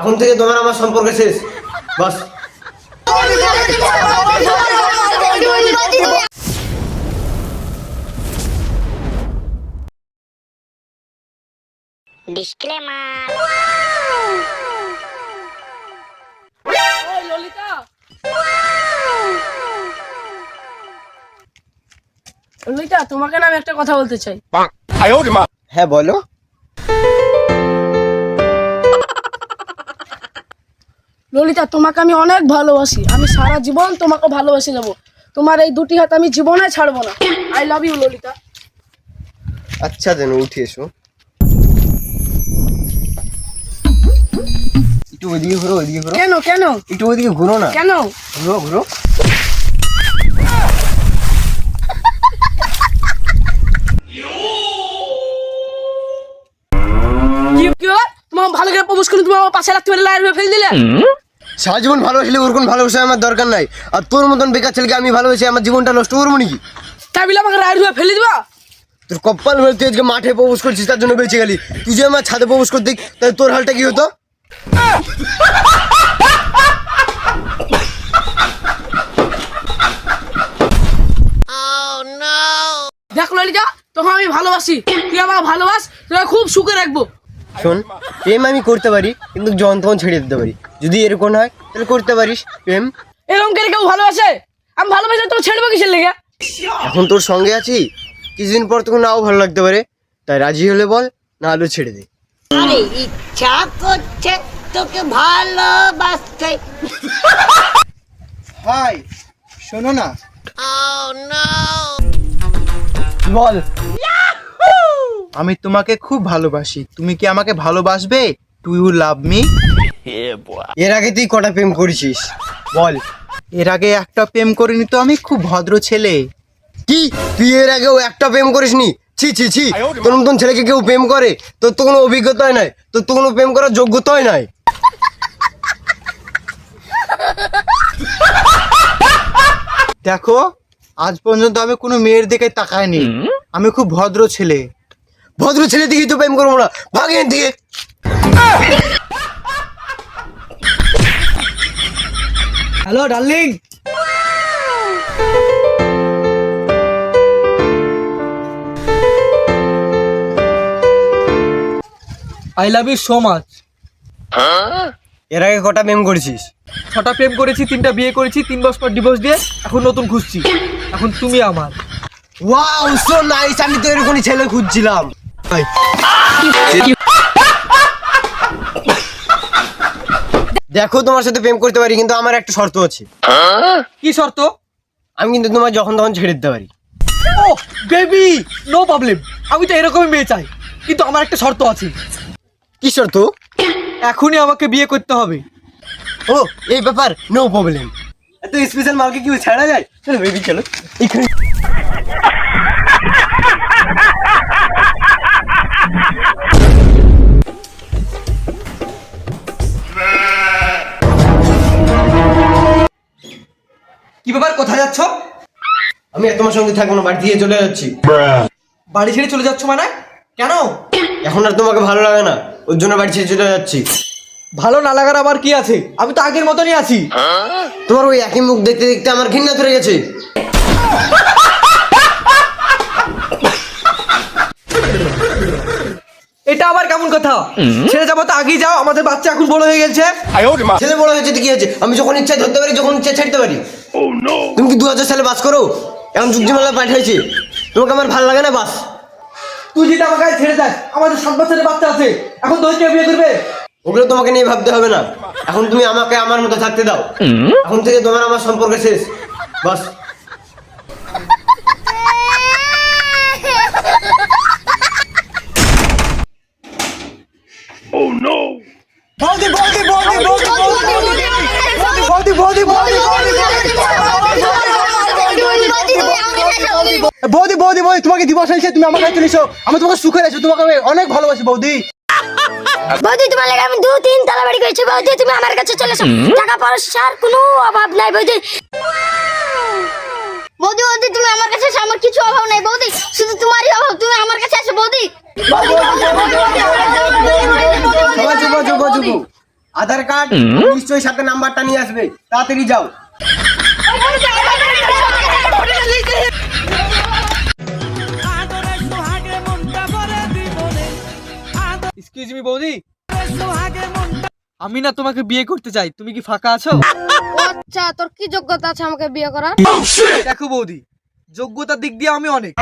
এখন থেকে তোমার আমার সম্পর্ক শেষ। বাস। Disclaimer. ওই ললিতা। ললিতা তোমাকে না আমি একটা কথা বলতে চাই। হ্যাঁ বলো। ললিতা তোমাকে আমি অনেক ভালোবাসি। আমি সারা জীবন তোমাকে ভালোবেসে যাব। তোমার এই দুটি হাত আমি জীবনে ছাড়বো না। I love you Lalita. আচ্ছা দেন উঠে এসো। একটু ওইদিকে ঘুরো ওইদিকে ঘুরো। কেন কেন? একটু ওইদিকে ঘুরো না। কেন? ঘুরো ঘুরো? তোমার ভালো করে প্রবেশ করে তুমি আমার পাশে রাখতে পারলে লাইন ফেলে দিলে? সারা জীবন ভালোবাসলে ওর কোনো ভালোবাসা আমার দরকার নাই। আর তোর মতন বেকার ছেলেকে আমি ভালোবাসি আমার জীবনটা নষ্ট করব নাকি? তাই বলে আমাকে রাইড হয়ে ফেলে দিবা? তোর কপাল হয়ে তুই আজকে মাঠে প্রবেশ করছিস তার জন্য বেঁচে গেলি। তুই যে আমার ছাদে প্রবেশ করতে তাহলে তোর হালটা কি হতো? দেখ ললিতা তখন আমি ভালোবাসি। তুই আমাকে ভালোবাস তোকে খুব সুখে রাখব। শোন প্রেম আমি করতে পারি কিন্তু যন্ত্রণ ছেড়ে দিতে পারি। যদি এরকম হয় তাহলে করতে পারিস প্রেম। এরকম করে কেউ ভালোবাসে? আমি ভালোবাসে তো ছেড়বো কিসের লেগে? এখন তোর সঙ্গে আছি কিছুদিন পর তোকে নাও ভালো লাগতে পারে। তাই রাজি হলে বল না হলে ছেড়ে দে। আরে ইচ্ছা করছে তোকে ভালোবাসতে। হাই শোনো না। বল। আমি তোমাকে খুব ভালোবাসি। তুমি কি আমাকে ভালোবাসবে? টু ইউ লাভ মি এর আগে তুই কটা প্রেম করেছিস? বল। এর আগে একটা প্রেম করিনি তো আমি খুব ভদ্র ছেলে। কি? তুই এর আগেও একটা প্রেম করিসনি? ছি ছি ছি। তোর মতন ছেলেকে কেউ প্রেম করে তোর তো কোনো অভিজ্ঞতাই নাই। তোর তো কোনো প্রেম করার যোগ্যতাই নাই। দেখো আজ পর্যন্ত আমি কোনো মেয়ের দিকে তাকাইনি। আমি খুব ভদ্র ছেলে। ভদ্র ছেলে দিকেই তো প্রেম করব না। ভাগেন দিকে। Hello darling I love you so much এর আগে কটা প্রেম করেছিস? ছটা প্রেম করেছি তিনটা বিয়ে করেছি তিন বছর পর ডিভোর্স দিয়ে এখন নতুন খুঁজছি। এখন তুমি আমার। ওয়াও সো নাইস আমি তো এরকমই ছেলে খুঁজছিলাম। দেখো তোমার সাথে প্রেম করতে পারি কিন্তু আমার একটা শর্ত আছে। কি শর্ত? আমি কিন্তু তোমার যখন তখন ছেড়ে দিতে পারি। ও বেবি নো প্রবলেম আমি তো এরকমই মেয়ে চাই কিন্তু আমার একটা শর্ত আছে। কি শর্ত? এখনই আমাকে বিয়ে করতে হবে। ও এই ব্যাপার নো প্রবলেম এত স্পেশাল মালকে কি ছাড়া যায় চলো বেবি চলো। এখানে ব্যাপার কোথায় যাচ্ছ? আমি তোমার সঙ্গে থাকব না, বাড়ি দিয়ে চলে যাচ্ছি। বাড়ি ছেড়ে চলে যাচ্ছ মানে? কেন? এখন আর তোমাকে ভালো লাগে না ওর জন্য বাড়ি ছেড়ে চলে যাচ্ছি। ভালো না লাগার আবার কি আছে? আমি তো আগের মতনই আছি। তোমার ওই একই মুখ দেখতে দেখতে আমার ঘৃণা ধরে গেছে। এটা আবার কেমন কথা? ছেড়ে যাব তো আগেই যাও আমাদের বাচ্চা এখন বড় হয়ে গেছে। ছেলে বড় হয়েছে তো কি হয়েছে? আমি যখন ইচ্ছা ধরতে পারি যখন ইচ্ছা ছাড়তে পারি। তুমি কি দু হাজার সালে বাস করো? এখন যুগ মেলা পাঠাইছে তোমাকে আমার ভালো লাগে না বাস? তুই যদি আমাকে আজ ছেড়ে যাস আমাদের সাত বছরের বাচ্চা আছে এখন তোর বিয়ে করবে? ওগুলো তোমাকে নিয়ে ভাবতে হবে না। এখন তুমি আমাকে আমার মতো থাকতে দাও। এখন থেকে তোমার আমার সম্পর্ক শেষ। বাস বৌদি বৌদি বৌদি বৌদি বৌদি বৌদি বৌদি বৌদি বৌদি বৌদি তোমাকে দিবস হয়েছে তুমি আমার কাছে চলে এসো আমি তোমাকে সুখে আছো তোমাকে আমি অনেক ভালোবাসি বৌদি বৌদি তোমার লাগে আমি দু তিন তলা বাড়ি করেছি বৌদি তুমি আমার কাছে চলে এসো টাকা পয়সার কোনো অভাব নাই বৌদি বৌদি বৌদি তুমি আমার কাছে এসো, আমার কিছু অভাব নাই বৌদি শুধু তোমারই অভাব তুমি আমার কাছে আসো বৌদি আধার কার্ড নিশ্চয়ই সাথে নাম্বারটা নিয়ে আসবে তাড়াতাড়ি যাও এক্সকিউজ মি বৌদি? আমি না তোমাকে বিয়ে করতে চাই তুমি কি ফাঁকা আছো? আচ্ছা তোর কি যোগ্যতা আছে আমাকে বিয়ে করার? দেখো বৌদি যোগ্যতার দিক দিয়ে আমি অনেক।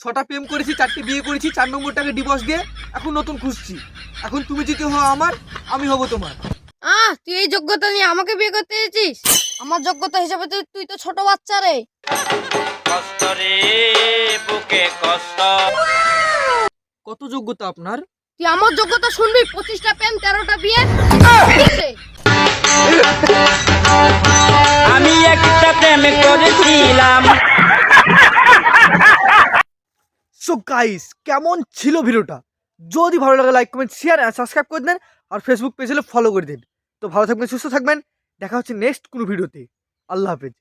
ছটা প্রেম করেছি চারটে বিয়ে করেছি চার নম্বরটাকে ডিভোর্স দিয়ে এখন নতুন খুঁজছি। এখন তুমি যদি হও আমার আমি হব তোমার। আহ তুই এই যোগ্যতা নিয়ে আমাকে বিয়ে করতে এসেছিস আমার যোগ্যতা হিসাবে তুই তুই তো ছোট বাচ্চা রে। কত যোগ্যতা আপনার? তুই আমার যোগ্যতা শুনবি? পঁচিশটা প্রেম তেরোটা বিয়ে? আমি একটা প্রেম করেছিলাম সো গাইস কেমন ছিল ভিডিওটা? যদি ভালো লাগে লাইক কমেন্ট শেয়ার আর সাবস্ক্রাইব করে দেন আর ফেসবুক পেজে ফলো করে দিন। তো ভালো থাকবেন সুস্থ থাকবেন। দেখা হচ্ছে নেক্সট কোনো ভিডিওতে। আল্লাহ হাফেজ।